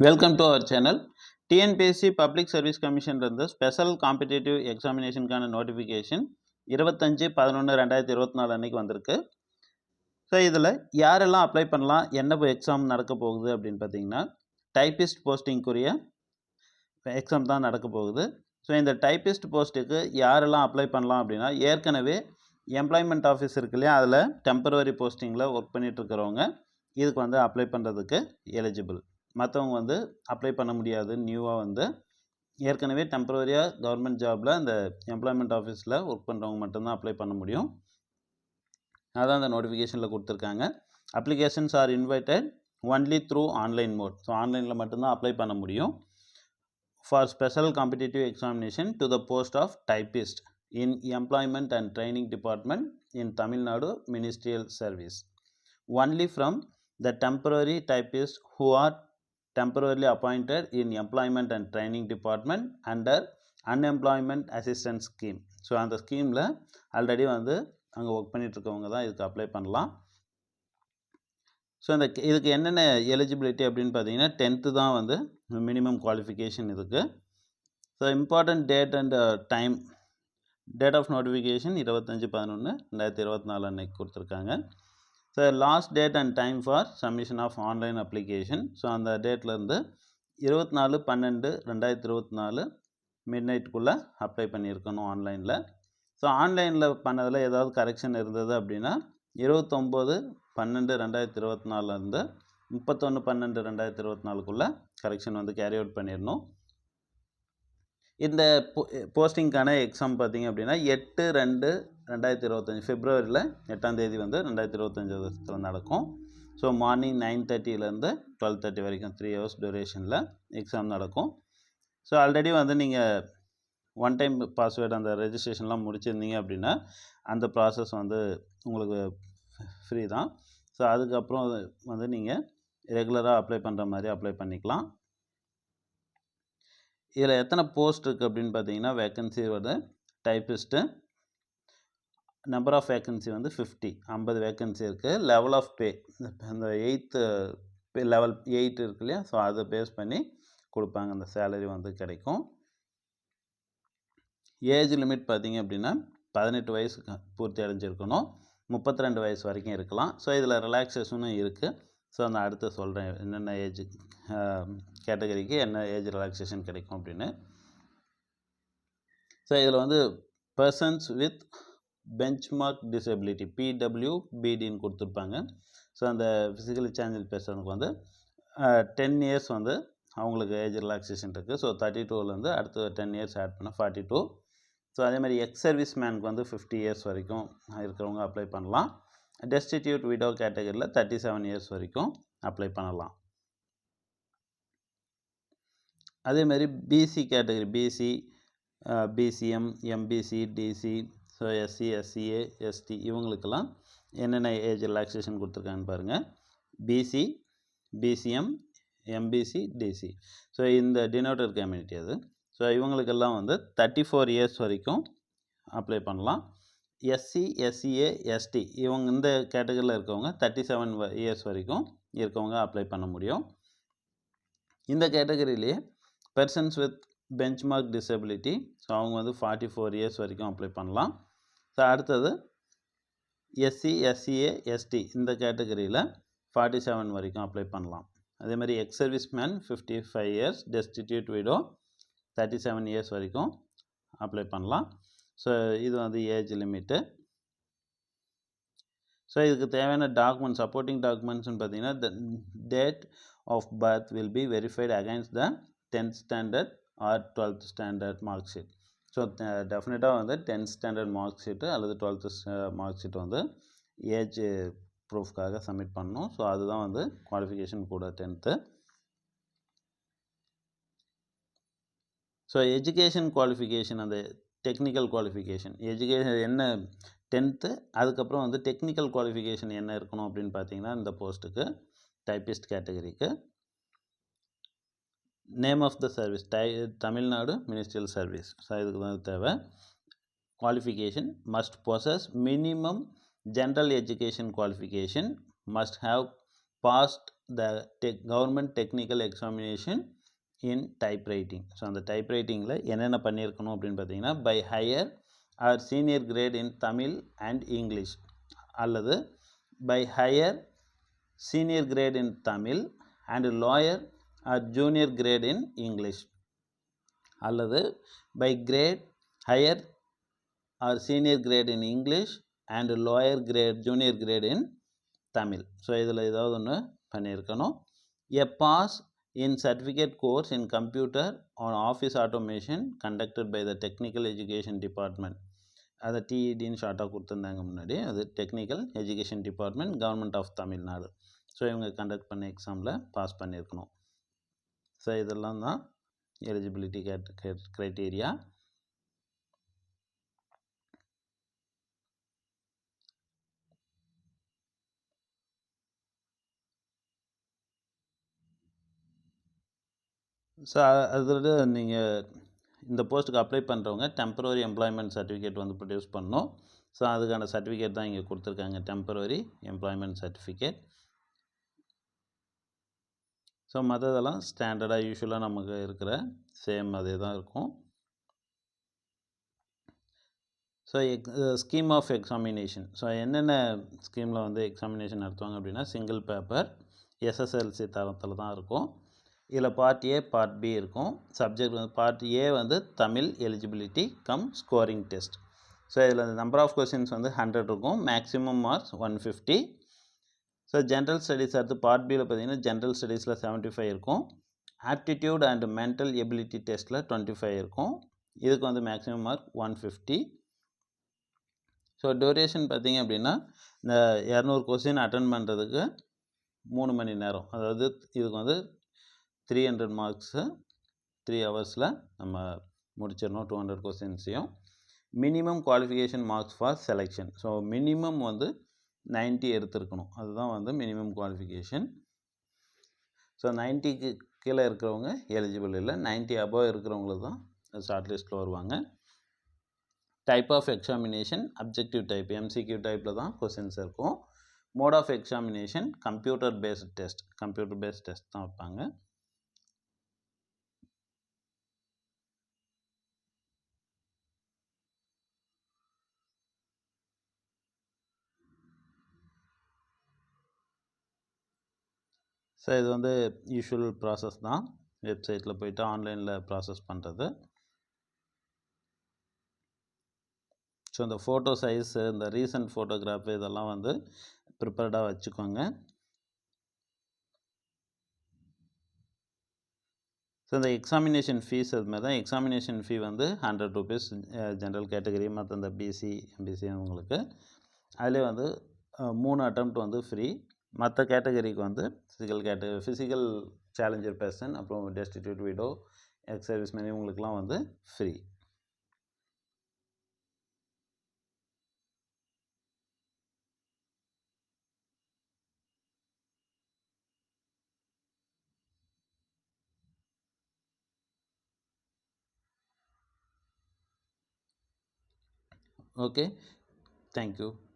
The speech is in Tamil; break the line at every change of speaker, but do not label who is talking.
Welcome to our channel TNPSC public service கமிஷன்லேருந்து special competitive எக்ஸாமினேஷனுக்கான நோட்டிஃபிகேஷன் இருபத்தஞ்சு பதினொன்று ரெண்டாயிரத்தி இருபத்தி நாலு அன்றைக்கி வந்திருக்கு. ஸோ இதில் யாரெல்லாம் அப்ளை பண்ணலாம் என்ன எக்ஸாம் நடக்க போகுது அப்படின்னு பார்த்தீங்கன்னா டைப்பிஸ்ட் போஸ்டிங்குரிய எக்ஸாம் தான் நடக்க போகுது. ஸோ இந்த டைப்பிஸ்ட் போஸ்ட்டுக்கு யாரெல்லாம் அப்ளை பண்ணலாம் அப்படின்னா ஏற்கனவே எம்ப்ளாய்மெண்ட் ஆஃபீஸ் இருக்கு இல்லையா அதில் டெம்பரவரி போஸ்டிங்கில் ஒர்க் பண்ணிகிட்ருக்கிறவங்க இதுக்கு வந்து அப்ளை பண்ணுறதுக்கு எலிஜிபிள் மற்றவங்க வந்து அப்ளை பண்ண முடியாது. நியூவாக வந்து. ஏற்கனவே டெம்பரரியாக கவர்மெண்ட் ஜாபில் அந்த எம்ப்ளாய்மெண்ட் ஆஃபீஸில் ஒர்க் பண்ணுறவங்க மட்டும்தான் அப்ளை பண்ண முடியும். அதான் அந்த நோட்டிஃபிகேஷனில் கொடுத்துருக்காங்க. Applications are invited only through online mode so ஆன்லைனில் மட்டும்தான் அப்ளை பண்ண முடியும். For special competitive examination to the post of typist in employment and training department in Tamil Nadu ministerial service only from the temporary typist who are temporarily appointed in employment and training department under unemployment assistance scheme. So அந்த ஸ்கீமில் ஆல்ரெடி வந்து அங்கே ஒர்க் பண்ணிகிட்ருக்கவங்க தான் இதுக்கு அப்ளை பண்ணலாம். ஸோ இந்த இதுக்கு என்னென்ன எலிஜிபிலிட்டி அப்படின்னு பார்த்தீங்கன்னா டென்த்து தான் வந்து மினிமம் குவாலிஃபிகேஷன் இதுக்கு. So important date and time date of notification இருபத்தஞ்சி பதினொன்று ரெண்டாயிரத்தி இருபத்தி நாலு அன்னைக்கு கொடுத்துருக்காங்க. So last date and time for submission of online application so அந்த டேட்லேருந்து இருபத்தி நாலு பன்னெண்டு ரெண்டாயிரத்தி இருபத்தி நாலு மிட் நைட்டுக்குள்ளே அப்ளை பண்ணியிருக்கணும் ஆன்லைனில் ஸோ ஆன்லைனில் பண்ணதில் ஏதாவது கரெக்ஷன் இருந்தது அப்படின்னா இருபத்தொம்போது பன்னெண்டு ரெண்டாயிரத்தி இருபத்தி நாலுலேருந்து முப்பத்தொன்று பன்னெண்டு ரெண்டாயிரத்தி இருபத்தி நாலுக்குள்ளே கரெக்ஷன் வந்து கேரி அவுட் பண்ணிடணும். இந்த போஸ்டிங்க்கான எக்ஸாம் பார்த்தீங்க அப்படின்னா எட்டு ரெண்டு ரெண்டாயிரத்தி இருபத்தஞ்சி ஃபிப்ரவரியில் எட்டாம் தேதி வந்து ரெண்டாயிரத்தி இருபத்தஞ்சி வருஷத்தில் நடக்கும் ஸோ மார்னிங் நைன் தேர்ட்டிலேருந்து டுவெல் தேர்ட்டி வரைக்கும் த்ரீ ஹவர்ஸ் டூரேஷனில் எக்ஸாம் நடக்கும். ஸோ ஆல்ரெடி வந்து நீங்கள் ஒன் டைம் பாஸ்வேர்டு அந்த ரெஜிஸ்ட்ரேஷன்லாம் முடிச்சிருந்தீங்க அப்படின்னா அந்த ப்ராசஸ் வந்து உங்களுக்கு ஃப்ரீ தான். ஸோ அதுக்கப்புறம் வந்து நீங்கள் ரெகுலராக அப்ளை பண்ணுற மாதிரி அப்ளை பண்ணிக்கலாம். இதில் எத்தனை போஸ்ட் இருக்குது அப்படின்னு பார்த்தீங்கன்னா வேக்கன்சி வந்து டைப்பிஸ்ட்டு நம்பர் ஆஃப் வேக்கன்சி வந்து ஃபிஃப்டி ஐம்பது வேக்கன்சி இருக்குது லெவல் ஆஃப் பே இந்த எயித்து லெவல் எயிட் இருக்கு இல்லையா? ஸோ அதை பேஸ் பண்ணி கொடுப்பாங்க. அந்த சேலரி வந்து கிடைக்கும். ஏஜ் லிமிட் பார்த்தீங்க அப்படின்னா பதினெட்டு வயசு பூர்த்தி அடைஞ்சிருக்கணும். முப்பத்தி ரெண்டு வயசு வரைக்கும் இருக்கலாம். ஸோ இதில் ரிலாக்ஸேஷனும் இருக்குது ஸோ அந்த அடுத்து சொல்கிறேன் என்னென்ன ஏஜ் கேட்டகரிக்கு என்ன ஏஜ் ரிலாக்ஸேஷன் கிடைக்கும் அப்படின்னு. ஸோ இதில் வந்து persons with benchmark disability PW பிடின்னு கொடுத்துருப்பாங்க. ஸோ அந்த ஃபிசிக்கலி சேஞ்சல் பேசுகிறவங்களுக்கு வந்து டென் இயர்ஸ் வந்து அவங்களுக்கு ஏஜ் ரிலாக்ஸேஷன் இருக்குது ஸோ தேர்ட்டி டூலேருந்து அடுத்து டென் இயர்ஸ் ஆட் பண்ண ஃபார்ட்டி டூ ஸோ அதே மாதிரி எக்ஸ் சர்வீஸ் மேனுக்கு வந்து ஃபிஃப்டி இயர்ஸ் வரைக்கும் இருக்கிறவங்க அப்ளை பண்ணலாம். டெஸ்டிடியூட் விடோ கேட்டகரியில் தேர்ட்டி செவன் இயர்ஸ் வரைக்கும் அப்ளை பண்ணலாம். அதேமாதிரி BC category BC BCM MBC DC so SC SCA ST இவங்களுக்கெல்லாம் என்னென்ன ஏஜ் ரிலாக்ஸேஷன் கொடுத்துருக்காங்கன்னு பாருங்கள் BC BCM MBC DC so இந்த டினோட்டர் கம்யூனிட்டி அது. ஸோ இவங்களுக்கெல்லாம் வந்து தேர்ட்டி ஃபோர் இயர்ஸ் வரைக்கும் அப்ளை பண்ணலாம். எஸ்சி எஸ்சிஏ எஸ்டி இவங்க இந்த கேட்டகரியில் இருக்கவங்க தேர்ட்டி செவன் இயர்ஸ் வரைக்கும் இருக்கவங்க அப்ளை பண்ண முடியும். இந்த கேட்டகரியிலேயே persons with benchmark disability so அவங்க வந்து ஃபார்ட்டி ஃபோர் இயர்ஸ் வரைக்கும் அப்ளை பண்ணலாம். ஸோ அடுத்தது எஸ்சி எஸ்சிஏ எஸ்டி இந்த கேட்டகரியில் ஃபார்ட்டி செவன் வரைக்கும் அப்ளை பண்ணலாம். அதே மாதிரி ex service man fifty five years destitute widow thirty seven years வரைக்கும் அப்ளை பண்ணலாம். ஸோ இது வந்து ஏஜ் லிமிட்டு ஸோ இதுக்கு தேவையான டாக்குமெண்ட் சப்போர்ட்டிங் டாக்குமெண்ட்ஸ்னு பார்த்தீங்கன்னா the date of birth will be verified against the tenth standard or twelfth standard mark sheet so டெஃபினட்டாக uh, வந்து டென்த் ஸ்டாண்டர்ட் மார்க் ஷீட்டு அல்லது டுவெல்த்து மார்க் ஷீட் வந்து ஏஜ் ப்ரூஃப்காக சப்மிட் பண்ணணும். ஸோ அதுதான் வந்து குவாலிஃபிகேஷன் கூட டென்த்து ஸோ எஜுகேஷன் குவாலிஃபிகேஷன் அந்த டெக்னிக்கல் குவாலிஃபிகேஷன் எஜுகேஷன் என்ன டென்த்து அதுக்கப்புறம் வந்து டெக்னிக்கல் குவாலிஃபிகேஷன் என்ன இருக்கணும் அப்படின்னு பார்த்தீங்கன்னா இந்த போஸ்ட்டுக்கு டைப்பிஸ்ட் கேட்டகரிக்கு நேம் ஆஃப் த சர்வீஸ் டை தமிழ்நாடு மினிஸ்ட்ரியல் சர்வீஸ் ஸோ இதுக்கு தான் தேவை. Qualification must possess minimum general education qualification must have passed the tech government technical examination in type writing so அந்த டைப் ரைட்டிங்கில் என்னென்ன பண்ணியிருக்கணும் அப்படின்னு பார்த்தீங்கன்னா by higher or senior grade in Tamil and English அல்லது by higher senior grade in Tamil and lower junior grade in English. அல்லது by grade higher or senior grade in English and lower grade junior grade in Tamil. So இதில் ஏதாவது ஒன்று பண்ணியிருக்கணும். A pass in certificate course in computer on office automation conducted by the technical education department அதை டிஇடின்னு ஷார்ட்டாக கொடுத்துருந்தாங்க முன்னாடி. அது technical education department government of Tamil Nadu so இவங்க கண்டக்ட் பண்ண எக்ஸாமில் பாஸ் பண்ணியிருக்கணும். ஸோ இதெல்லாம் தான் எலிஜிபிலிட்டி கேட் க்ரைட்டீரியா ஸோ அதோட நீங்கள் இந்த போஸ்ட்டுக்கு அப்ளை பண்ணுறவங்க டெம்பரரி எம்ப்ளாய்மெண்ட் சர்டிஃபிகேட் வந்து ப்ரொடியூஸ் பண்ணணும் ஸோ அதுக்கான சர்டிஃபிகேட் தான் இங்கே கொடுத்துருக்காங்க. டெம்பரரி எம்ப்ளாய்மெண்ட் சர்டிஃபிகேட் ஸோ மற்றதெல்லாம் ஸ்டாண்டர்டாக யூஸ்வலாக நமக்கு இருக்கிற சேம் அதே தான் இருக்கும். So ex scheme of examination so என்னென்ன ஸ்கீமில் வந்து எக்ஸாமினேஷன் நடத்துவாங்க அப்படின்னா சிங்கிள் பேப்பர் எஸ்எஸ்எல்சி தரத்தில் தான் இருக்கும். இதில் பார்ட் ஏ பார்ட் பி இருக்கும். சப்ஜெக்ட் வந்து பார்ட் ஏ வந்து Tamil eligibility cum scoring test so இதில் நம்பர் ஆஃப் கொஸ்டின்ஸ் வந்து ஹண்ட்ரட் இருக்கும். Maximum marks one fifty so general studies அடுத்து பார்ட் பியில் பார்த்தீங்கன்னா ஜென்ரல் ஸ்டடீஸில் செவன்ட்டி ஃபைவ் இருக்கும். ஆப்டிடியூட் அண்ட் மென்டல் எபிலிட்டி டெஸ்ட்டில் டுவெண்ட்டி ஃபைவ் இருக்கும். இதுக்கு வந்து maximum mark one fifty so duration பார்த்தீங்க அப்படின்னா இந்த இரநூறு கொஸ்டின் அட்டன் பண்ணுறதுக்கு மூணு மணி நேரம். அதாவது இதுக்கு வந்து த்ரீ ஹண்ட்ரட் மார்க்ஸு த்ரீ ஹவர்ஸில் நம்ம முடிச்சிடணும் two hundred கொஸ்டின்ஸையும் minimum qualification marks for selection so minimum வந்து நைன்ட்டி எடுத்திருக்கணும். அதுதான் வந்து மினிமம் குவாலிஃபிகேஷன் ஸோ நைன்ட்டிக்கு கீழே இருக்கிறவங்க எலிஜிபிள் இல்லை. நைன்ட்டி அபவ் இருக்கிறவங்களுக்கு தான் ஷார்ட் லிஸ்ட்டில் வருவாங்க. Type of examination objective type MCQ டைப்பில் தான் கொஸ்டின்ஸ் இருக்கும். Mode of examination computer based test computer based test தான் வைப்பாங்க. ஸோ இது வந்து யூஷுவல் ப்ராசஸ் தான். வெப்சைட்டில் போயிட்டு ஆன்லைனில் ப்ராசஸ் பண்ணுறது ஸோ இந்த ஃபோட்டோ சைஸு இந்த ரீசன்ட் ஃபோட்டோகிராஃபு இதெல்லாம் வந்து ப்ரிப்பேர்டாக வச்சுக்கோங்க. ஸோ இந்த எக்ஸாமினேஷன் ஃபீஸ் அது மாதிரி தான். எக்ஸாமினேஷன் ஃபீ வந்து ஹண்ட்ரட் ருபீஸ் ஜென்ரல் கேட்டகரி மற்ற இந்த பிசி எம்பிசி உங்களுக்கு. அதிலே வந்து மூணு அட்டம்ப்ட் வந்து ஃப்ரீ மற்ற கேட்டகரிக்கு வந்து ஃபிசிக்கல் கேட்ட ஃபிசிக்கல் சேலஞ்சர் பர்சன் அப்புறம் destitute widow ex service man இவங்களுக்குலாம் வந்து ஃப்ரீ okay. Thank you.